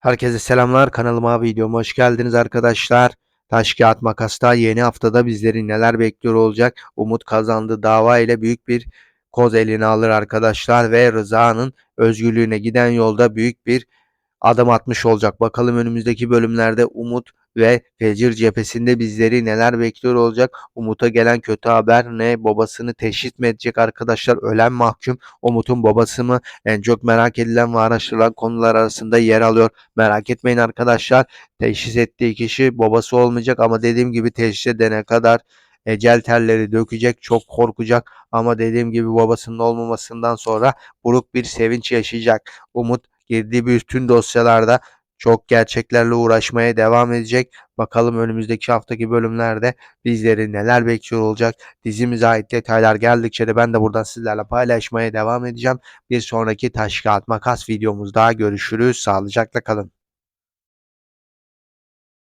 Herkese selamlar. Kanalıma videoma hoş geldiniz arkadaşlar. Taş kağıt makasta yeni haftada bizleri neler bekliyor olacak? Umut kazandı dava ile büyük bir koz eline alır arkadaşlar ve Rıza'nın özgürlüğüne giden yolda büyük bir adım atmış olacak. Bakalım önümüzdeki bölümlerde Umut ve Fecir cephesinde bizleri neler bekliyor olacak? Umut'a gelen kötü haber ne? Babasını teşhis mi edecek arkadaşlar? Ölen mahkum Umut'un babası mı? En çok merak edilen ve araştırılan konular arasında yer alıyor. Merak etmeyin arkadaşlar. Teşhis ettiği kişi babası olmayacak ama dediğim gibi teşhis edene kadar ecel terleri dökecek, çok korkacak ama dediğim gibi babasının olmamasından sonra buruk bir sevinç yaşayacak. Umut girdiği bütün dosyalarda çok gerçeklerle uğraşmaya devam edecek. Bakalım önümüzdeki haftaki bölümlerde bizleri neler bekliyor olacak. Dizimize ait detaylar geldikçe de ben de buradan sizlerle paylaşmaya devam edeceğim. Bir sonraki taş kağıt makas videomuzda görüşürüz. Sağlıcakla kalın.